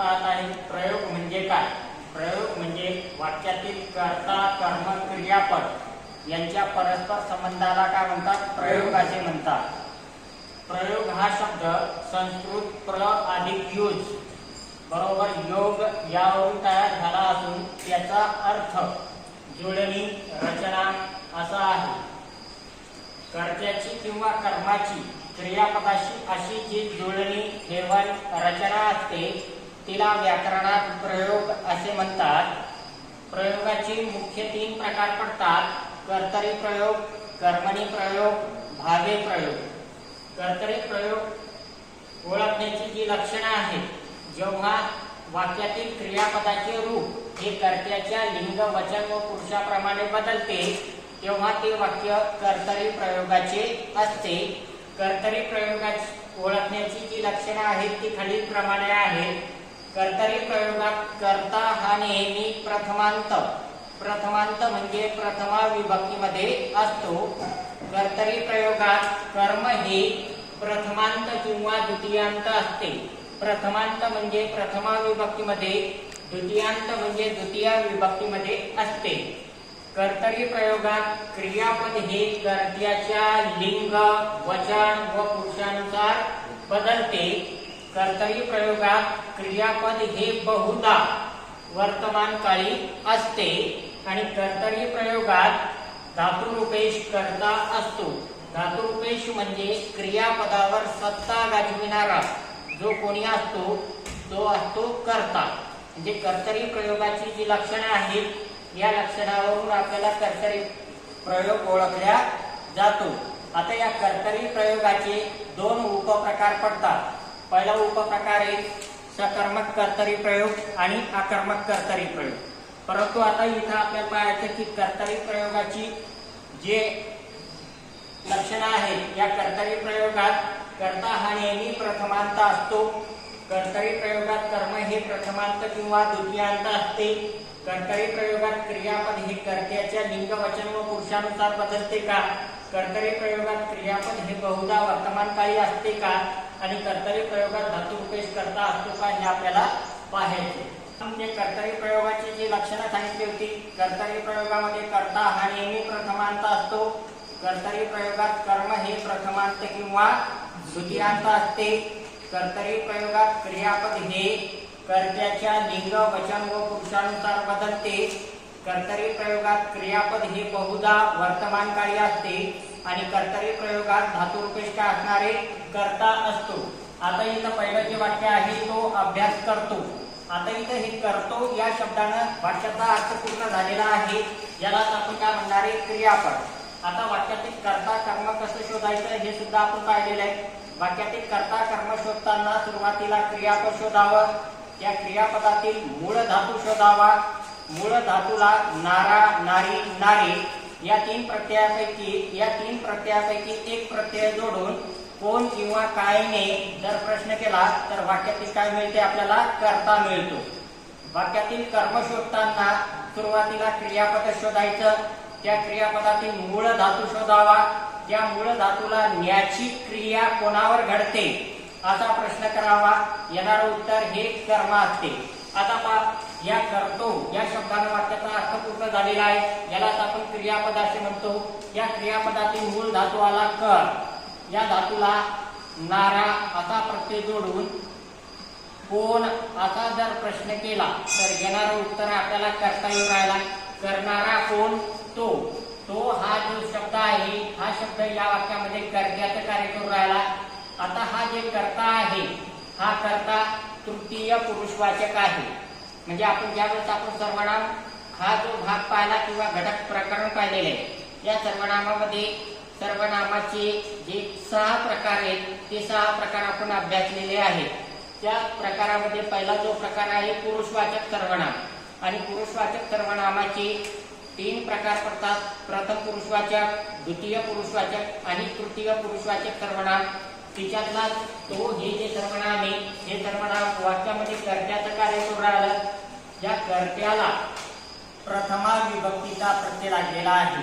पाहत आहे प्रयोग म्हणजे काय? प्रयोग म्हणजे वाक्यातील कर्ता कर्म क्रियापद यांच्या परस्पर संबंधाला काय म्हणतात? प्रयोग असे म्हणतात. प्रयोग हा शब्द संस्कृत प्र अधिक यूज बरोबर योग यावरून तयार झाला असून त्याचा अर्थ जुळणी रचना असा आहे. कर्त्याची किंवा कर्माची क्रियापदाशी अशी जी जुळणी ठेवण रचना असते तिला व्याकरणात प्रयोग असे म्हणतात. प्रयोगाचे मुख्य तीन प्रकार पडतात. कर्तरी प्रयोग कर्मणी प्रयोग भावे प्रयोग. कर्तरी प्रयोग ओळखण्याची जी लक्षणं आहेत जेव्हा वाक्यातील क्रियापदाचे रूप हे कर्त्याच्या लिंग वचन व पुरुषाप्रमाणे बदलते तेव्हा ते वाक्य कर्तरी प्रयोगाचे असते. कर्तरी प्रयोगाची ओळखण्याची जी लक्षणं आहेत ती खालीलप्रमाणे आहेत. कर्तरी प्रयोगात कर्ता हा नेहमी प्रथमांत. प्रथमांत म्हणजे प्रथमा विभक्तीमध्ये असतो. कर्तरी प्रयोगात कर्म हे प्रथमांत किंवा द्वितीयांत असते. प्रथमांत म्हणजे प्रथमा विभक्तीमध्ये द्वितीयांत म्हणजे द्वितीय विभक्तीमध्ये असते. कर्तरी प्रयोगात क्रियापद हे कर्त्याच्या लिंग वचन व पुरुषानुसार बदलते. कर्तरी प्रयोगात क्रियापद हे बहुधा वर्तमान काळी असते आणि कर्तरी प्रयोगात धातुरूपेश कर्ता असतो. धातुरूपेश म्हणजे क्रियापदावर सत्ता गाजविणारा. जो कोणी असतो तो असतो कर्ता. म्हणजे कर्तरी प्रयोगाची जी लक्षणं आहेत या लक्षणावरून आपल्याला कर्तरी प्रयोग ओळखल्या जातो. आता या कर्तरी प्रयोगाचे दोन उपप्रकार पडतात. पहिला उपप्रकार आहे सकर्मक कर्तरी प्रयोग आणि आकर्मक कर्तरी प्रयोग. परंतु आता इथं आपल्याला पाहायचं की कर्तरी प्रयोगाची जे लक्षणं आहेत या कर्तरी प्रयोगात कर्ता हा नेहमी प्रथमांत असतो. कर्तरी प्रयोगात कर्म हे प्रथमांत किंवा द्वितीयांत असते. कर्तरी प्रयोगात क्रियापद हे कर्त्याच्या लिंग वचन व पुरुषानुसार बदलते का? कर्तरी प्रयोगात क्रियापद हे बहुधा वर्तमानकाळी असते का? आणि कर्तरी प्रयोगात धातुपेश करता असतो का हे आपल्याला पाहायचे. म्हणजे कर्तरी प्रयोगाची जी लक्षणं सांगितली होती कर्तरी प्रयोगामध्ये कर्ता हा नेहमी प्रथमांत असतो. कर्तरी प्रयोगात कर्म हे प्रथमांत किंवा द्वितीयांत असते. कर्तरी प्रयोगात क्रियापद हे कर्त्याच्या लिंग वचन व पुरुषानुसार बदलते. कर्तरी प्रयोगात क्रियापद हे बहुधा वर्तमान काळी असते. आणि कर्तरी प्रयोगात धातुरूपेश असणारे कर्ता असतो. आता इथं पहिलं जे वाक्य आहे तो अभ्यास करतो. आता इथं हे करतो या शब्दानं वाक्याचा अर्थ पूर्ण झालेला आहे. यालाच आपण काय म्हणणारे? क्रियापद. आता वाक्यातील कर्ता कर्म कसं शोधायचं हे सुद्धा आपण पाहिलेलं आहे. वाक्यातील कर्ता कर्म शोधताना सुरुवातीला क्रियापद शोधावं. त्या क्रियापदातील मूळ धातू शोधावा. मूळ धातूला नारा नारी नारी. या तीन प्रत्ययापैकी या तीन प्रत्ययापैकी एक प्रत्यय जोडून कोण किंवा कायने जर प्रश्न केला तर वाक्यातील काय मिळते आपल्याला? कर्ता मिळतो. वाक्यातील कर्म शोधताना सुरुवातीला क्रियापद शोधायचं. त्या क्रियापदातील मूळ धातू शोधावा. त्या मूळ धातूला न्याची क्रिया कोणावर घडते? असा प्रश्न करावा. येणारं उत्तर हे कर्म असते. आता पा या करतो. या शब्दानं वाक्याचा अर्थ पूर्ण झालेला आहे. यालाच आपण क्रियापद असे म्हणतो. या क्रियापदातील मूळ धातू आला कर. या धातूला नारा असा प्रत्यय जोडून कोण असा जर प्रश्न केला तर येणारं उत्तर आपल्याला करता येऊ राहिला करणारा कोण? तो. तो हा जो शब्द आहे हा शब्द या वाक्यामध्ये कर्त्याचं कार्य करू राहिला. आता हा जे कर्ता आहे हा कर्ता तृतीय पुरुषवाचक आहे. म्हणजे आपण ज्यावेळेस आपण सर्वनाम हा जो भाग पाहिला किंवा घटक प्रकरण पाहिलेले आहे या सर्वनामामध्ये सर्वनामाचे जे सहा प्रकार आहेत ते सहा प्रकार आपण अभ्यासलेले आहेत. त्या प्रकारामध्ये पहिला जो प्रकार आहे पुरुषवाचक सर्वनाम. आणि पुरुषवाचक सर्वनामाचे तीन प्रकार पडतात. प्रथम पुरुषवाचक द्वितीय पुरुषवाचक आणि तृतीय पुरुषवाचक सर्वनाम. तिच्यातला तो हे जे सर्वनाम आहे हे सर्वनाम वाक्यामध्ये कर्त्याचं कार्य करू राहिलं. या कर्त्याला प्रथमा विभक्तीचा प्रत्यय लागलेला आहे.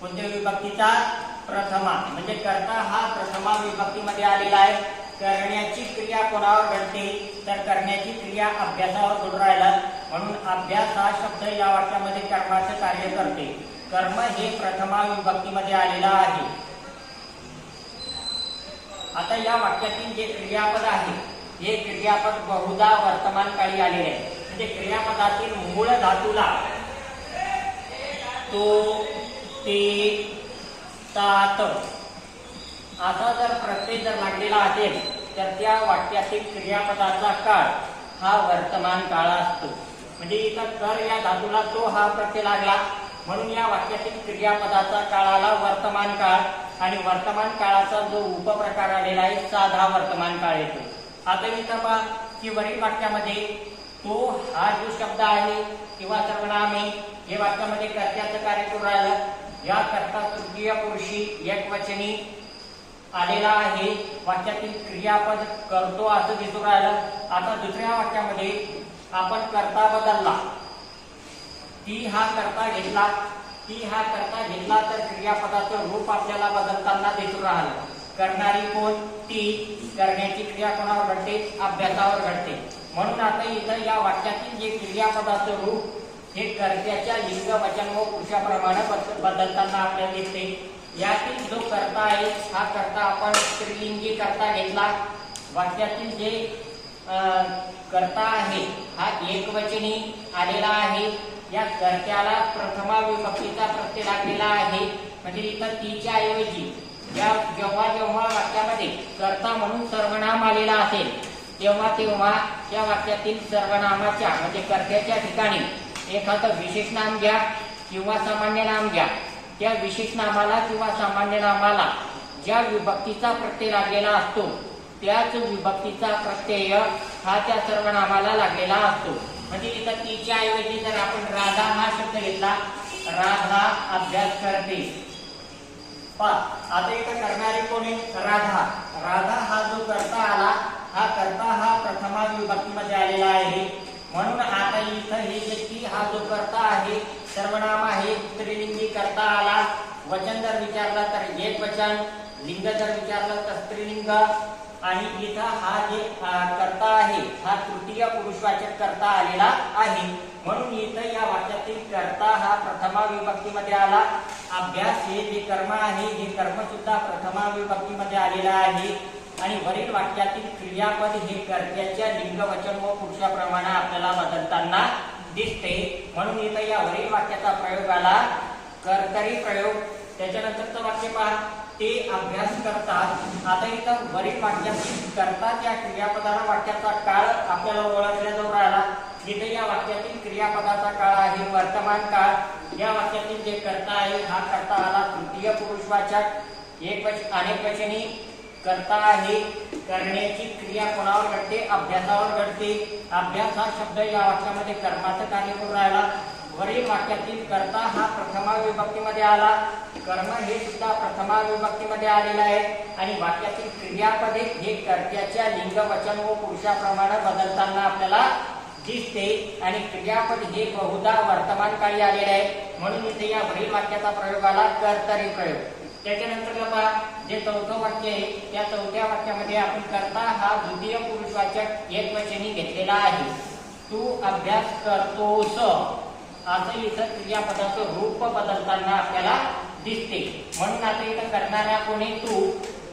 कोणत्या विभक्तीचा? प्रथमा. म्हणजे कर्ता हा प्रथमा विभक्तीमध्ये आलेला आहे. करण्याची क्रिया कोणावर घडते? तर करण्याची क्रिया अभ्यासावर सुरू राहिला. म्हणून अभ्यास हा शब्द या वाक्यामध्ये कर्माचं कार्य करते. कर्म हे प्रथमा विभक्तीमध्ये आलेलं आहे. आता या वाक्यातील जे क्रियापद आहे हे क्रियापद बहुधा वर्तमान काळी आलेले आहे. म्हणजे क्रियापदातील मूळ धातूला तो ते तात. असा जर प्रत्यय जर लागलेला असेल तर त्या वाक्यातील क्रियापदाचा काळ हा वर्तमान काळ असतो. म्हणजे इथं कर या धातूला तो हा प्रत्यय लागला. म्हणून या वाक्यातील क्रियापदाचा काळाला वर्तमान काळ आणि वर्तमान काळाचा जो उपप्रकार आलेला आहे साधा वर्तमान काळ येतो. आता इथं पहा की वरील वाक्यामध्ये तो हा जो शब्द आहे किंवा सर्वनाम आहे हे वाक्यामध्ये कर्त्याचं कार्य करून राहिलं या करता तृतीय पुरुषी एक वचनी आलेला आहे. वाक्यातील क्रियापद करतो असं दिसून राहिलं. आता दुसऱ्या वाक्यामध्ये आपण करता बदलला. ती हा करता घेतला. ती हा करता घेतला तर क्रियापदाचं रूप आपल्याला बदलताना दिसून राहिलं. करणारी कोण? ती. करण्याची क्रिया कोणावर घडते? अभ्यासावर घडते. म्हणून आता इथं या वाक्यातील जे क्रियापदाचं रूप हे कर्त्याच्या लिंग वचन व पुरुषाप्रमाणे बदलताना आपल्याला दिसते. यातील जो करता आहे हा करता आपण स्त्रीलिंगी करता घेतला. वाक्यातील जे कर्ता करता आहे हा एकवचनी आलेला आहे. या कर्त्याला प्रथमा विभक्तीचा प्रत्यय लागलेला आहे. म्हणजे इथं तीच्या ऐवजी या जेव्हा जेव्हा वाक्यामध्ये कर्ता म्हणून सर्वनाम आलेला असेल तेव्हा तेव्हा त्या वाक्यातील सर्वनामाच्या म्हणजे कर्त्याच्या ठिकाणी एखादं विशेष नाम घ्या किंवा सामान्य नाम घ्या. त्या विशेष नामाला किंवा सामान्य नामाला ज्या विभक्तीचा प्रत्यय लागलेला असतो त्याच विभक्तीचा प्रत्यय हा त्या सर्वनामाला लागलेला असतो. म्हणजे इथं तिच्या ऐवजी जर आपण राधा हा शब्द घेतला राधा अभ्यास करते. आता इथं करणारी कोणी राधा. राधा हा जो करता आला हा करता हा प्रथमा विभक्तीमध्ये आलेला आहे. म्हणून आता इथं हे व्यक्ती हा जो करता आहे सर्वनाम आहे स्त्रीलिंगी करता आला. वचन जर विचारलं तर एक वचन लिंग जर विचारलं तर स्त्रीलिंग. आणि इथं हा जे कर्ता आहे हा तृतीय पुरुषवाचक करता आलेला आहे. म्हणून इथं या वाक्यातील कर्ता हा प्रथमा विभक्तीमध्ये आला. अभ्यास हे जे कर्म आहे हे कर्म सुद्धा प्रथमा विभक्तीमध्ये आलेला आहे. आणि वरील वाक्यातील क्रियापद हे कर्त्याच्या लिंग वचन व पुरुषाप्रमाणे आपल्याला बदलताना दिसते. म्हणून इथं या वरील वाक्याचा प्रयोग आला. कर्तरी प्रयोग. त्याच्यानंतरचं वाक्य पहा. ते अभ्यास करतात. आता इथं वरील वाक्याची करतात या क्रियापदाला वाक्याचा काळ आपल्याला ओळखला जाऊन राहिला. जिथे या वाक्यातील क्रियापदाचा काळ आहे वर्तमान काळ. या वाक्यातील जे कर्ता आहे हा करता आला तृतीय पुरुषवाचक एक वच अनेक वचनी करता आहे. करण्याची क्रिया कोणावर घडते? अभ्यासावर घडते. अभ्यास हा शब्द या वाक्यामध्ये कर्माचं कार्य करून राहिला. वरील वाक्यातील कर्ता हा प्रथमा विभक्तीमध्ये आला. कर्म हे सुद्धा प्रथमा विभक्तीमध्ये आलेलं आहे. आणि वाक्यातील क्रियापदे हे कर्त्याच्या लिंग वचन व पुरुषाप्रमाणे बदलताना आपल्याला दिसते. आणि क्रियापद हे बहुधा वर्तमान काळी आलेले आहे. म्हणून इथे या वरील वाक्याचा प्रयोग आला कर्तरी प्रयोग. त्याच्यानंतर बाबा जे चौथं वाक्य आहे त्या चौथ्या वाक्यामध्ये आपण करता हा द्वितीय पुरुषवाचक एक वचनी घेतलेला आहे. तू अभ्यास करतोस. असं इथं क्रियापदाचं रूप बदलताना आपल्याला दिसते. म्हणून आता इथं करणारा कोणी तू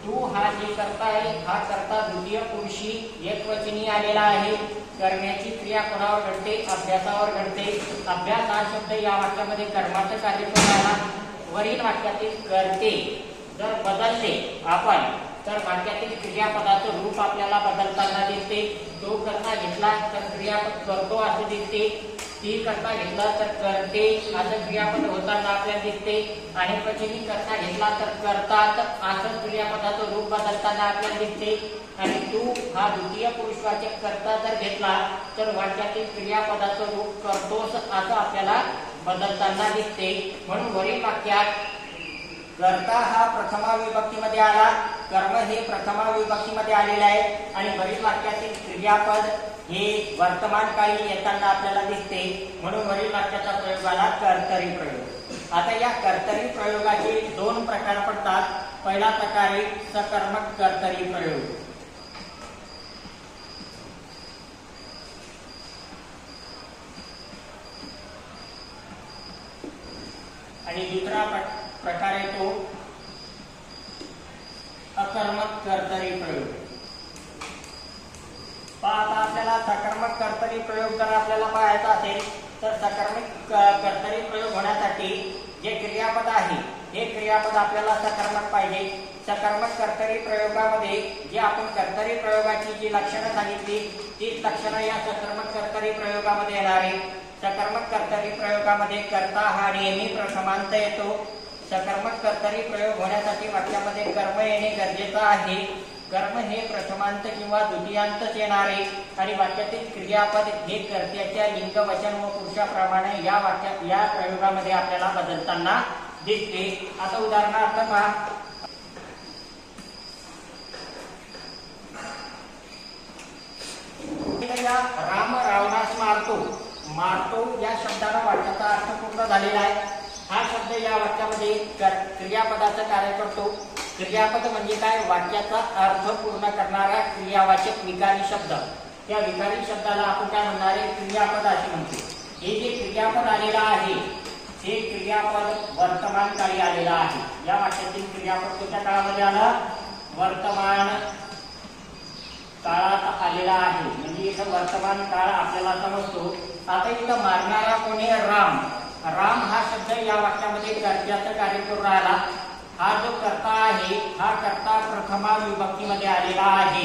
तू हा जे करता आहे हा करता द्वितीय पुरुषी एक वचनी आलेला आहे. करण्याची क्रिया कोणावर घडते? अभ्यासावर घडते. अभ्यास हा शब्द या वाक्यामध्ये कर्माचं कार्य आला वरील वाक्यातील करते जर बदलले आपण तर वाक्यातील क्रियापदाचं रूप आपल्याला बदलताना दिसते. तो करता घेतला तर क्रियापद करतो असं दिसते. ती करता घेतला तर करते. असं क्रियापद होताना आपल्याला दिसते. आणि पचनी करता घेतला तर करतात. असं क्रियापदाचं रूप बदलताना आपल्याला दिसते. आणि तू हा द्वितीय पुरुषवाचक करता जर घेतला तर वाक्यातील क्रियापदाचं रूप करतोस असं आपल्याला बदलताना दिसते. म्हणून वरील वाक्यात कर्ता हा प्रथमा विभक्तीमध्ये आला. कर्म हे प्रथमा विभक्तीमध्ये आलेला आहे. आणि वरील वाक्यातील क्रियापद हे वर्तमान काळी येताना आपल्याला दिसते. म्हणून वरील वाक्याचा प्रयोग आला कर्तरी प्रयोग. आता या कर्तरी प्रयोगाचे दोन प्रकार पडतात. पहिला प्रकार आहे सकर्मक कर्तरी प्रयोग. आणि दुसरा प्रकार आहे तो अकर्मक कर्तरी प्रयोग. आता आपल्याला सकर्मक कर्तरी प्रयोग जर आपल्याला पाहायचा असेल तर सकर्मक कर्तरी प्रयोग होण्यासाठी जे क्रियापद आहे हे क्रियापद आपल्याला सकर्मक पाहिजे. सकर्मक कर्तरी प्रयोगामध्ये जे आपण कर्तरी प्रयोगाची जी लक्षणं सांगितली तीच लक्षणं या सकर्मक कर्तरी प्रयोगामध्ये येणार आहे सकर्मक कर्तरी प्रयोगामध्ये कर्ता हा नेहमी प्रथमांत येतो. सकर्मक कर्तरी प्रयोग होण्यासाठी वाक्यामध्ये कर्म येणे गरजेचं आहे. कर्म हे प्रथमांत किंवा द्वितीयांतच येणारे. आणि वाक्यातील क्रियापद हे कर्त्याच्या लिंग वचन व पुरुषाप्रमाणे या वाक्या या प्रयोगामध्ये आपल्याला बदलताना दिसते. आता उदाहरणार्थ पहा. या राम रावणास मारतो. मारतो या शब्दाला वाक्याचा अर्थ पूर्ण झालेला आहे. हा शब्द या वाक्यामध्ये क्रियापदाचं कार्य करतो. क्रियापद म्हणजे काय? वाक्याचा अर्थ पूर्ण करणारा क्रियावाचक विकारी शब्द. त्या विकारी शब्दाला आपण काय म्हणणार? आहे क्रियापद असे म्हणतो. हे जे क्रियापद आलेलं आहे हे क्रियापद वर्तमान काळी आलेलं आहे. या वाक्यातील क्रियापद कोणत्या काळामध्ये आलं? वर्तमान काळात आलेला आहे. म्हणजे इथं वर्तमान काळ आपल्याला समजतो. आता इथं मारणारा कोणी राम. राम हा शब्द या वाक्यामध्ये कर्त्याचं कार्य करून राहिला. हा जो कर्ता आहे हा कर्ता प्रथमा विभक्तीमध्ये आलेला आहे.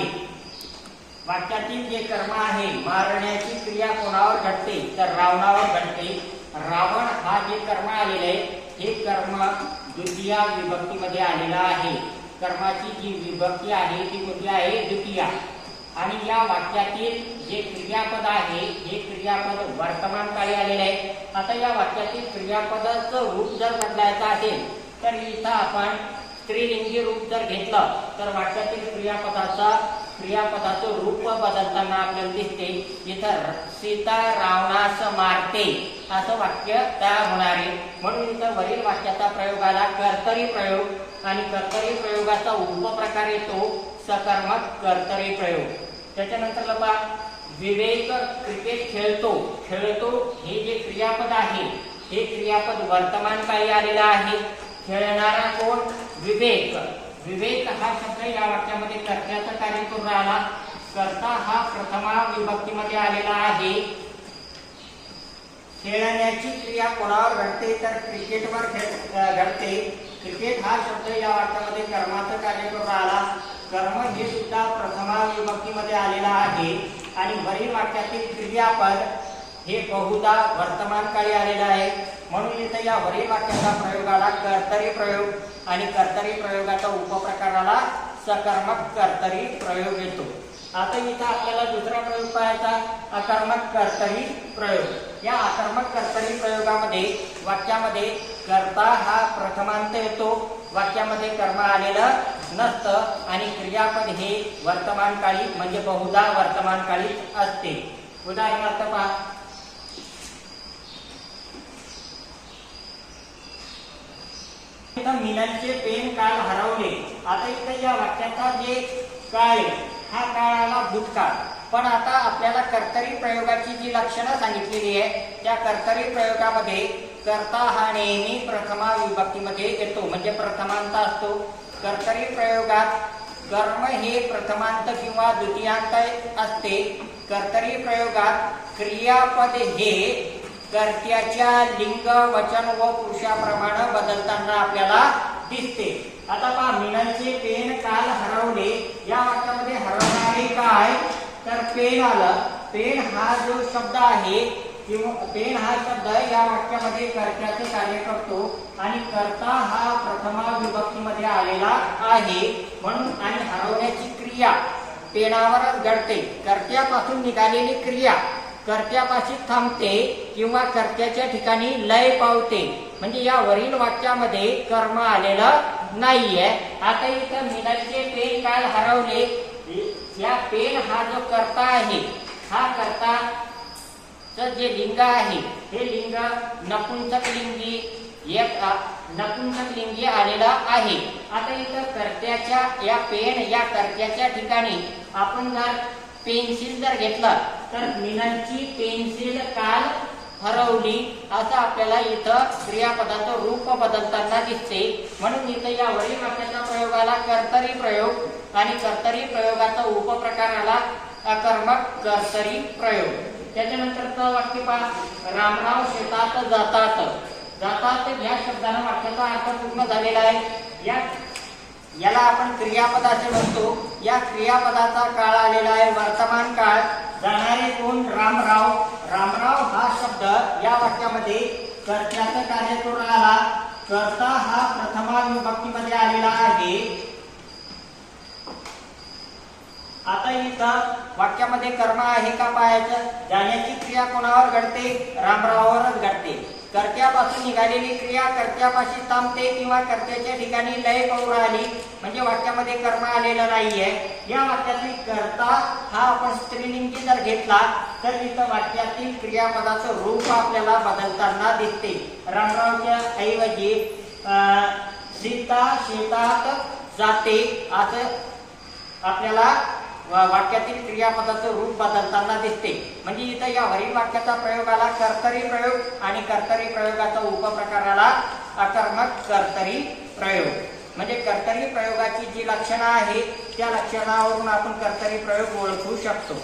वाक्यातील जे कर्म आहे मारण्याची क्रिया कोणावर घडते तर रावणावर घडते. रावण हा जे कर्म आलेले आहे हे कर्म द्वितीया विभक्तीमध्ये आलेला आहे. कर्माची जी विभक्ती आहे ती कोणती आहे? द्वितीया. आणि या वाक्यातील जे क्रियापद आहे हे क्रियापद वर्तमान काळी आलेले आहे आता या वाक्यातील क्रियापदाचं रूप जर बदलायचं असेल तर इथं आपण स्त्रीलिंगी रूप जर घेतलं तर वाक्यातील क्रियापदाचा क्रियापदाचं रूप बदलताना आपल्याला दिसते इथं सीता रावणास मारते असं वाक्य तयार होणार आहे म्हणून इथं वरील वाक्याचा प्रयोगाला कर्तरी प्रयोग आणि कर्तरी प्रयोगाचा उपप्रकार येतो सकर्मक कर्तरी प्रयोग. त्याच्यानंतर पहा विवेक क्रिकेट खेळतो. खेळतो हे जे क्रियापद आहे हे क्रियापद वर्तमान काळी आलेलं आहे. खेळणारा कोण? विवेक. विवेक हा शब्द या वाक्यामध्ये कर्त्याचं कार्य करून राहिला. कर्ता हा प्रथमा विभक्तीमध्ये आलेला आहे. खेळण्याची क्रिया कोणावर घडते? तर क्रिकेटवर खेळ घडते. क्रिकेट हा शब्द या वाक्यामध्ये कर्माचं कार्य करून राहिला. कर्म हे सुद्धा प्रथमा विभक्तीमध्ये आलेला आहे. आणि वरील वाक्यातील क्रियापद हे बहुधा वर्तमान काळी आलेलं आहे. म्हणून इथं या वरील वाक्याचा प्रयोगाला कर्तरी प्रयोग आणि कर्तरी प्रयोगाचा उपप्रकाराला सकर्मक कर्तरी प्रयोग येतो. आता इथं आपल्याला दुसरा प्रयोग पाहायचा अकर्मक कर्तरी प्रयोग. या अकर्मक कर्तरी प्रयोगामध्ये वाक्यामध्ये कर्ता हा प्रथमांत येतो. वाक्यामध्ये कर्म आलेलं नसतं आणि क्रियापद हे वर्तमान काळी म्हणजे बहुधा वर्तमान काळी असते. उदाहरणार्थ पहा इथं पेन काल हरवले. आता इथं या वाक्याचा जे काळ आहे, हा काळ आला भूतकाळ. पण आता आपल्याला कर्तरी प्रयोगाची जी लक्षणं सांगितलेली आहे त्या कर्तरी प्रयोगामध्ये कर्ता हा नेहमी प्रथमा विभक्तीमध्ये येतो. म्हणजे प्रथमांत असतो. कर्तरी प्रयोगात कर्म हे प्रथमांत किंवा द्वितीयांत असते. कर्तरी प्रयोगात क्रियापद हे कर्त्याच्या लिंग वचन व पुरुषाप्रमाणे बदलताना आपल्याला दिसते. आता पहा मीनाचे पेन काल हरवले. या वाक्यामध्ये हरवणारे काय तर पेन आलं. पेन हा जो शब्द आहे किंवा पेन हा शब्द या वाक्यामध्ये कर्त्याचे कार्य करतो. आणि कर्ता हा प्रथमा विभक्तीमध्ये आलेला आहे. म्हणून आणि हरवण्याची क्रिया पेनावरच घडते. कर्त्यापासून निघालेली क्रिया. कर्त्यापाशी थांबते किंवा कर्त्याच्या ठिकाणी लय पावते. म्हणजे या वरील वाक्यामध्ये कर्म आलेलं नाहीये. आता इथं मिनलचे पेन काल हरवले? या पेन हा जो कर्ता आहे हा कर्ता जे लिंग आहे हे लिंग नपुंसक लिंगी एक नपुंसक लिंगी आलेला आहे. आता इथं कर्त्याच्या या पेन या कर्त्याच्या ठिकाणी आपण जर पेन्सिल जर घेतलं तर मीनांची पेन्सिल काल हरवली. असं आपल्याला इथं क्रियापदाचं रूप बदलताना दिसते. म्हणून इथं या वरील वाक्याच्या प्रयोगाला कर्तरी प्रयोग आणि कर्तरी प्रयोगाचा उपप्रकाराला अकर्मक कर्तरी प्रयोग. त्याच्यानंतर वाक्य पहा. रामराव शेतात जातात. जातात या शब्दानं वाक्याचा अर्थ पूर्ण झालेला आहे. या याला आपण क्रियापद असे म्हणतो. या क्रियापदाचा काळ आलेला आहे वर्तमान काळ. कोण रामराव रामराव हा शब्द या वाक्यामध्ये कर्त्याचं कार्य करून आला. कर्ता हा प्रथमा विभक्तीमध्ये आलेला आहे. आता इथं वाक्यामध्ये कर्म आहे का पाहायचं जाण्याची क्रिया कोणावर घडते? रामरावावरच घडते. कर्त्यापासून निघालेली क्रिया कर्त्यापाशी थांबते किंवा कर्त्याच्या ठिकाणी लय करू राहिली म्हणजे वाक्यामध्ये कर्म आलेलं नाहीये. या वाक्यातील कर्ता हा आपण स्त्रीलिंगी जर घेतला तर इथं वाक्यातील क्रियापदाचं रूप आपल्याला बदलताना दिसते. रामरावच्या ऐवजी सीता शेतात जाते असं आपल्याला वाक्यातील क्रियापदाचं रूप बदलताना दिसते. म्हणजे इथं या वरील वाक्याचा प्रयोगाला कर्तरी प्रयोग आणि कर्तरी प्रयोगाचा उपप्रकाराला अकर्मक कर्तरी प्रयोग. म्हणजे कर्तरी प्रयोगाची जी लक्षणं आहेत त्या लक्षणावरून आपण कर्तरी प्रयोग ओळखू शकतो.